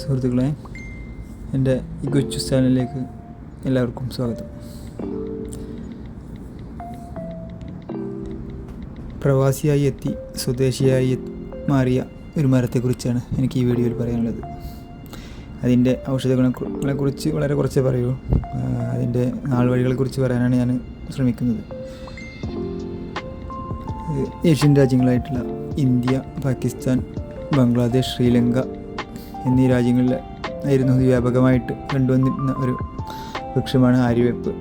സുഹൃത്തുക്കളെ എന്റെ ഈ കൊച്ചു ചാനലിലേക്ക് എല്ലാവർക്കും സ്വാഗതം. പ്രവാസിയായി എത്തി സ്വദേശിയായി മാറിയ ഒരു മരത്തെക്കുറിച്ചാണ് എനിക്ക് ഈ വീഡിയോയിൽ പറയാനുള്ളത്. അതിന്റെ ഔഷധങ്ങളെ കുറിച്ച് വളരെ കുറച്ചേ പറയൂ. അതിന്റെ നാൾവഴികളെക്കുറിച്ച് പറയാനാണ് ഞാൻ ശ്രമിക്കുന്നത്. ഏഷ്യൻ രാജ്യങ്ങളായിട്ടുള്ള ഇന്ത്യ പാകിസ്ഥാൻ ബംഗ്ലാദേശ് ശ്രീലങ്ക എന്നീ രാജ്യങ്ങളിൽ ആയിരുന്നു ഇത് വ്യാപകമായിട്ട് കണ്ടുവന്നിരുന്ന ഒരു വൃക്ഷമാണ് ആര്യവേപ്പ്.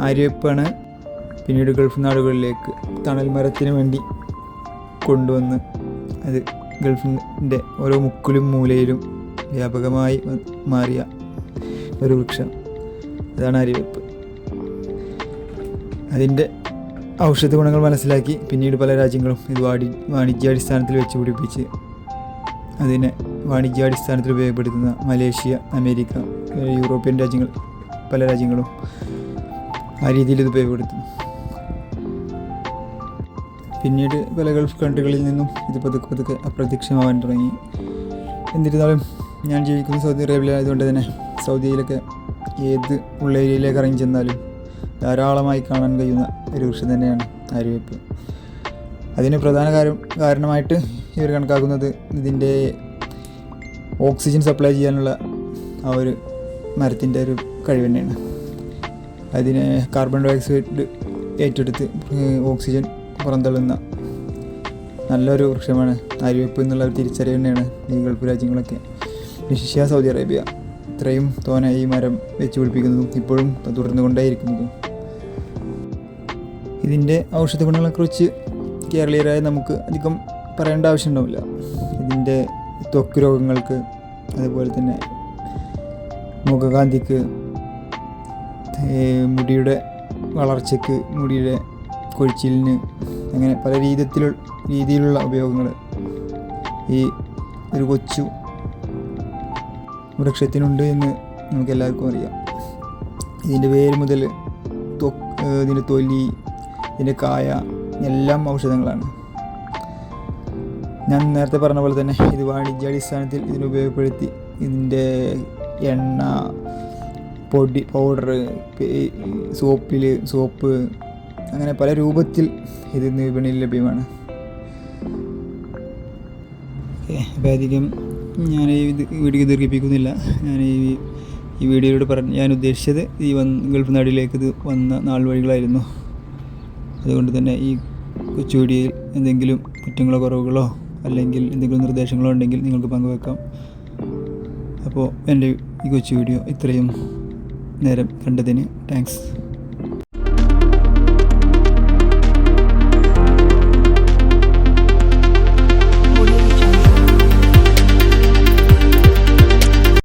ആര്യവേപ്പാണ് പിന്നീട് ഗൾഫ് നാടുകളിലേക്ക് തണൽ മരത്തിന് വേണ്ടി കൊണ്ടുവന്ന് അത് ഗൾഫിന്റെ ഓരോ മുക്കിലും മൂലയിലും വ്യാപകമായി മാറിയ ഒരു വൃക്ഷം. അതാണ് അരിവെപ്പ് അതിന്റെ ഔഷധ ഗുണങ്ങൾ മനസ്സിലാക്കി പിന്നീട് പല രാജ്യങ്ങളും ഇത് വാടി വാണിജ്യാടിസ്ഥാനത്തിൽ വെച്ച് പിടിപ്പിച്ച് അതിനെ വാണിജ്യാടിസ്ഥാനത്തിൽ ഉപയോഗപ്പെടുത്തുന്ന മലേഷ്യ അമേരിക്ക യൂറോപ്യൻ രാജ്യങ്ങൾ പല രാജ്യങ്ങളും ആ രീതിയിൽ ഇത് ഉപയോഗപ്പെടുത്തുന്നു. പിന്നീട് പല ഗൾഫ് കൺട്രികളിൽ നിന്നും ഇത് പതുക്കെ പതുക്കെ അപ്രത്യക്ഷമാവാൻ തുടങ്ങി. എന്നിരുന്നാലും ഞാൻ ജീവിക്കുന്ന സൗദി അറേബ്യ ആയതുകൊണ്ട് തന്നെ സൗദിയിലൊക്കെ ഏത് ഉള്ള ഏരിയയിലേക്ക് ഇറങ്ങി ചെന്നാലും ധാരാളമായി കാണാൻ കഴിയുന്ന ഒരു വൃക്ഷം തന്നെയാണ് ആര്യവേപ്പ് അതിന് പ്രധാന കാര്യം കാരണമായിട്ട് ഇവർ കണക്കാക്കുന്നത് ഇതിന്റെ ഓക്സിജൻ സപ്ലൈ ചെയ്യാനുള്ള ആ ഒരു മരത്തിന്റെ ഒരു കഴിവ് തന്നെയാണ്. അതിന് കാർബൺ ഡയോക്സൈഡ് ഏറ്റെടുത്ത് ഓക്സിജൻ പുറന്തള്ളുന്ന നല്ലൊരു വൃക്ഷമാണ്. അരിവെപ്പ് എന്നുള്ള ഒരു തിരിച്ചറിവ് തന്നെയാണ് ഈ ഗൾഫ് രാജ്യങ്ങളൊക്കെ. വിശിഷ്യ സൗദി അറേബ്യ ഇത്രയും തോനെ ഈ മരം വെച്ച് പിടിപ്പിക്കുന്നതും ഇപ്പോഴും തുടർന്നു കൊണ്ടേയിരിക്കുന്നതും. ഇതിന്റെ ഔഷധ ഗുണങ്ങളെക്കുറിച്ച് കേരളീയരായ നമുക്ക് അധികം പറയേണ്ട ആവശ്യമുണ്ടാവില്ല. ഇതിന്റെ ത്വക്ക് രോഗങ്ങൾക്ക് അതുപോലെ തന്നെ മുഖകാന്തിക്ക് മുടിയുടെ വളർച്ചയ്ക്ക് മുടിയുടെ കൊഴിച്ചിലിന് അങ്ങനെ പല രീതിയിലുള്ള രീതിയിലുള്ള ഉപയോഗങ്ങൾ ഈ ഒരു കൊച്ചു വൃക്ഷത്തിനുണ്ട് എന്ന് നമുക്ക് എല്ലാവർക്കും അറിയാം. ഇതിന്റെ വേര് മുതൽ ഇതിന്റെ തൊലി ഇതിന്റെ കായ എല്ലാം ഔഷധങ്ങളാണ്. ഞാൻ നേരത്തെ പറഞ്ഞ പോലെ തന്നെ ഇത് വാണിജ്യാടിസ്ഥാനത്തിൽ ഇതിനുപയോഗപ്പെടുത്തി ഇതിന്റെ എണ്ണ പൊടി പൗഡർ സോപ്പിൽ സോപ്പ് അങ്ങനെ പല രൂപത്തിൽ ഇത് വിപണിയിൽ ലഭ്യമാണ്. അപ്പോൾ അധികം ഞാൻ ഈ വീഡിയോ ദീർഘിപ്പിക്കുന്നില്ല. ഞാൻ ഈ ഈ വീഡിയോയിലൂടെ പറഞ്ഞ് ഞാൻ ഉദ്ദേശിച്ചത് ഈ വന്ന് ഗൾഫ് നാടിലേക്ക് ഇത് വന്ന നാൾ വഴികളായിരുന്നു. അതുകൊണ്ട് തന്നെ ഈ കൊച്ചു വീഡിയോയിൽ എന്തെങ്കിലും കുറ്റങ്ങളോ കുറവുകളോ അല്ലെങ്കിൽ എന്തെങ്കിലും നിർദ്ദേശങ്ങളോ ഉണ്ടെങ്കിൽ നിങ്ങൾക്ക് പങ്കുവെക്കാം. അപ്പോൾ എന്റെ ഈ കൊച്ചു വീഡിയോ ഇത്രയും നേരം കണ്ടതിന് താങ്ക്സ്